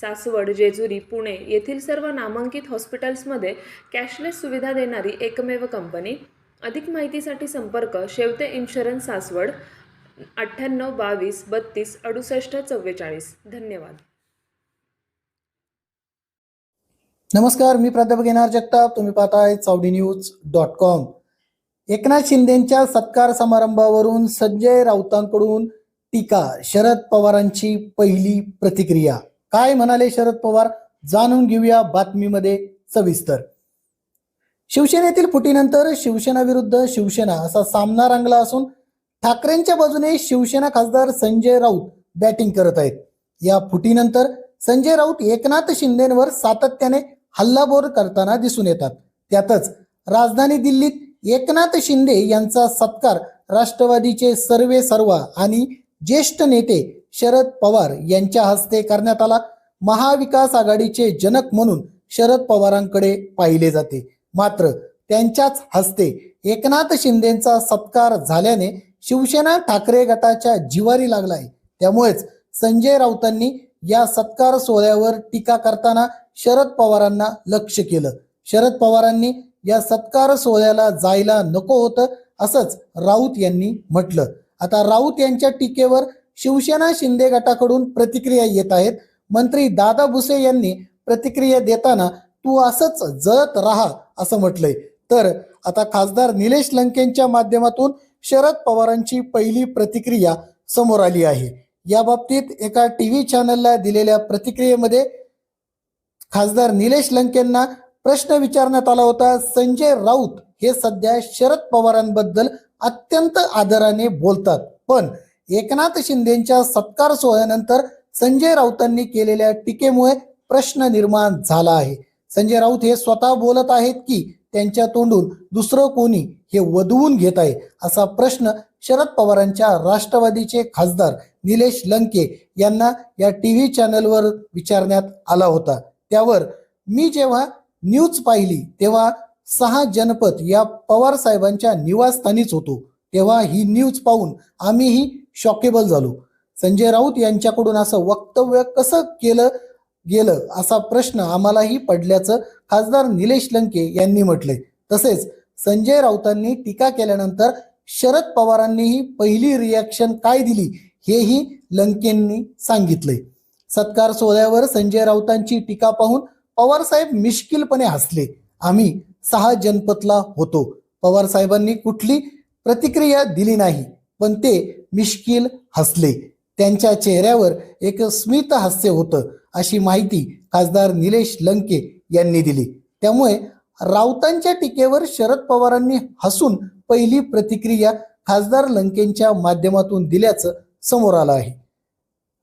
सासवड जेजुरी पुणे येथील सर्व नामांकित हॉस्पिटल्समध्ये कॅशलेस सुविधा देणारी एकमेव कंपनी. अधिक माहितीसाठी संपर्क शेवते इन्शुरन्स सासवड अठ्ठ्याण्णव बावीस बत्तीस अडुसष्ट चव्वेचाळीस. धन्यवाद. नमस्कार मी प्राध्यापक येणार जगताप. तुम्ही पाहताय Chavadi news dot com. Eknath शिंदेच्या सत्कार समारंभावरून संजय राऊतांकडून टीका शरद पवारांची पहिली प्रतिक्रिया. काय म्हणाले शरद पवार? जाणून घेऊया बातमीमध्ये सविस्तर. शिवसेनेतील फुटीनंतर शिवसेना विरुद्ध शिवसेना असा सामना रंगला असून ठाकरेंच्या बाजूने शिवसेना खासदार संजय राऊत बॅटिंग करत आहेत. या फुटीनंतर संजय राऊत एकनाथ शिंदेवर सातत्याने हल्लाबोर करताना दिसून येतात. त्यातच राजधानी दिल्लीत एकनाथ शिंदे यांचा सत्कार राष्ट्रवादीचे सर्वे सर्वा आणि ज्येष्ठ नेते शरद पवार यांच्या हस्ते करण्यात आला. महाविकास आघाडीचे जनक म्हणून शरद पवारांकडे पाहिले जाते. मात्र त्यांच्याच हस्ते एकनाथ शिंदेचा सत्कार झाल्याने शिवसेना ठाकरे गटाच्या जिवारी लागलाय. त्यामुळेच संजय राऊतांनी या सत्कार सोहळ्यावर टीका करताना शरद पवारांना लक्ष केलं. शरद पवारांनी या सत्कार सोहळ्याला जायला नको होतं असंच राऊत यांनी म्हटलं. आता राऊत यांच्या टीकेवर शिवसेना शिंदे गटाकडून प्रतिक्रिया येत आहेत. मंत्री दादा भुसे यांनी प्रतिक्रिया देताना तू असंच जळत राहा असं म्हटलंय. तर आता खासदार निलेश लंकेंच्या माध्यमातून शरद पवारांची पहिली प्रतिक्रिया समोर आली आहे. या बाबतीत एका टीव्ही चॅनलला दिलेल्या प्रतिक्रियेमध्ये खासदार निलेश लंकेंना प्रश्न विचारण्यात आला होता. संजय राऊत हे सध्या शरद पवारांबद्दल अत्यंत आदराने बोलतात. पण एकनाथ शिंदेच्या सत्कार सोहळ्यानंतर संजय राऊतांनी केलेल्या टीकेमुळे प्रश्न निर्माण झाला आहे. संजय राऊत हे स्वतः बोलत आहेत की त्यांच्या तोंडून दुसरं कोणी हे वधवून घेत आहे असा प्रश्न शरद पवारांच्या राष्ट्रवादीचे खासदार निलेश लंके यांना या टी व्ही चॅनलवर विचारण्यात आला होता. त्यावर मी जेव्हा न्यूज पाहिली तेव्हा सहा जनपद या पवार साहेबांच्या निवासस्थानीच होतो. तेव्हा ही न्यूज पाहून आम्हीही शॉकेबल झालो. संजय राऊत यांच्याकडून असं वक्तव्य कसं केलं गेलं असा प्रश्न आम्हालाही पडल्याचं खासदार निलेश लंके यांनी म्हटलंय. तसेच संजय राऊतांनी टीका केल्यानंतर शरद पवारांनीही पहिली रिॲक्शन काय दिली हेही लंकेंनी सांगितलंय. सत्कार सोहळ्यावर संजय राऊतांची टीका पाहून पवार साहेब मिश्किलपणे हसले. आम्ही सहा जनपदला होतो. पवार साहेबांनी कुठली प्रतिक्रिया दिली नाही पण ते मिश्किल हसले. त्यांच्या चेहऱ्यावर एक स्मित हास्य होतं अशी माहिती खासदार निलेश लंके यांनी दिली. त्यामुळे राऊतांच्या टीकेवर शरद पवारांनी हसून पहिली प्रतिक्रिया खासदार लंकेंच्या माध्यमातून दिल्याचं समोर आलं आहे.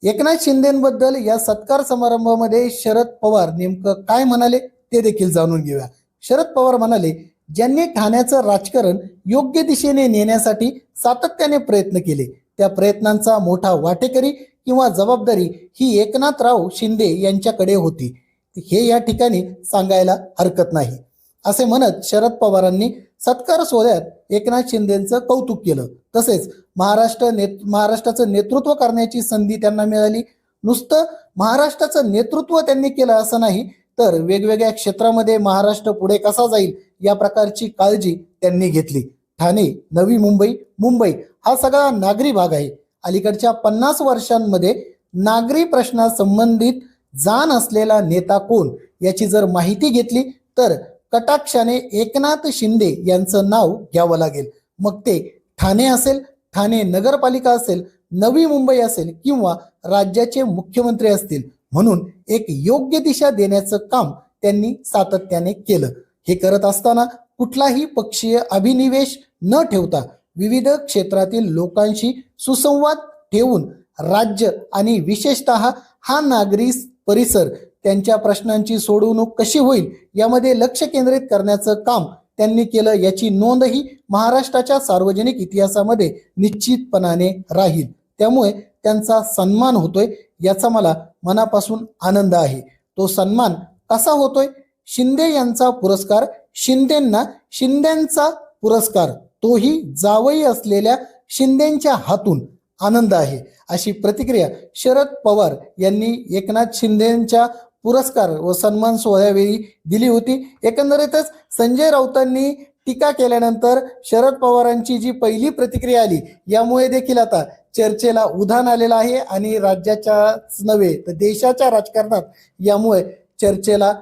एकनाथ शिंदेबद्दल या सत्कार समारंभामध्ये शरद पवार नेमकं काय म्हणाले ते देखील जाणून घेऊया. शरद पवार म्हणाले ज्यांनी ठाण्याचं राजकारण योग्य दिशेने नेण्यासाठी सातत्याने प्रयत्न केले त्या प्रयत्नांचा मोठा वाटेकरी किंवा जबाबदारी ही एकनाथराव शिंदे यांच्याकडे होती. हे या ठिकाणी सांगायला हरकत नाही. असे म्हणत शरद पवारांनी सत्कार सोहळ्यात एकनाथ शिंदेचं कौतुक केलं. तसेच महाराष्ट्र नेत महाराष्ट्राचं नेतृत्व करण्याची संधी त्यांना मिळाली. नुसतं महाराष्ट्राचं नेतृत्व त्यांनी केलं असं नाही तर वेगवेगळ्या क्षेत्रामध्ये महाराष्ट्र पुढे कसा जाईल या प्रकारची काळजी त्यांनी घेतली. ठाणे नवी मुंबई मुंबई हा सगळा नागरी भाग आहे. अलीकडच्या पन्नास वर्षांमध्ये नागरी प्रश्नासंबंधित जाण असलेला नेता कोण याची जर माहिती घेतली तर कटाक्षाने एकनाथ शिंदे यांचं नाव घ्यावं लागेल. मग ते ठाणे असेल ठाणे नगरपालिका असेल नवी मुंबई असेल किंवा राज्याचे मुख्यमंत्री असतील म्हणून एक योग्य दिशा देण्याचं काम त्यांनी सातत्याने केलं. हे करत असताना कुठलाही पक्षीय अभिनिवेश न ठेवता विविध क्षेत्रातील लोकांशी सुसंवाद ठेवून राज्य आणि विशेषतः हा नागरी परिसर त्यांच्या प्रश्नांची सोडवणूक कशी होईल यामध्ये लक्ष केंद्रित करण्याचं काम त्यांनी केलं याची नोंदही महाराष्ट्राच्या सार्वजनिक इतिहासामध्ये निश्चितपणाने राहील. त्यामुळे त्यांचा सन्मान होतोय याचा मला मनापासून आनंद आहे. तो सन्मान कसा होतोय? शिंदे यांचा पुरस्कार शिंदेंना शिंदेंचा पुरस्कार तोही जावई असलेल्या शिंदेंच्या हातून आनंद आहे. अशी प्रतिक्रिया शरद पवार यांनी एकनाथ शिंदेंच्या पुरस्कार व सन्मान सोहळ्यावेळी दिली होती. एकंदरीतच संजय राऊतांनी टीका केल्यानंतर शरद पवारांची जी पहिली प्रतिक्रिया आली यामुळे देखील आता चर्चेला उधाण आलेलं आहे आणि राज्याच्याच नव्हे तर देशाच्या राजकारणात यामुळे चर्चेला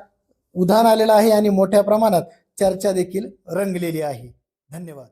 उधाण आलेलं आहे आणि मोठ्या प्रमाणात चर्चा देखील रंगलेली आहे. धन्यवाद.